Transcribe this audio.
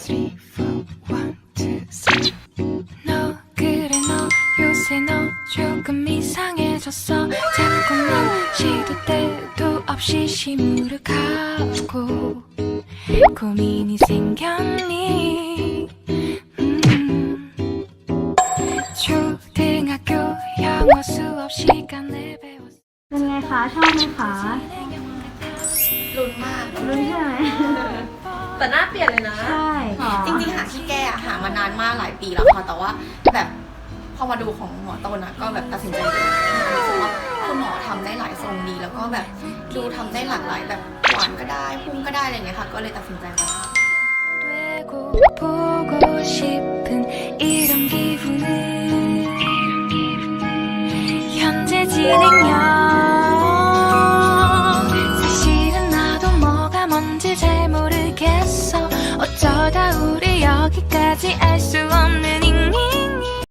three, four, one, two, three. 너 그래 너 요새 너 조금 이상해졌 어. 자꾸만 시도 때도 없이 시무룩하고 고민이 생겼 니? 음. 초등학교 영어 수업 시간에 배웠 어. เป็นไงคะ ชอบไหมคะลุ้นมากลุ้นใช่ไหม แต่หน้าเปลี่ยนเลยนะ ใช่ มาหลายปีแล้วค่ะ แต่ว่าแบบพอมาดูของหมอต้นนะก็แบบตัดสินใจเลยรู้สึว่าคุณหมอทำได้หลายทรงดี แล้วก็แบบดูทำได้หลากหลายแบบหวานก็ได้พุ่งก็ได้อะไรเงี้ยค่ะ ก็เลยตัดสินใจมา지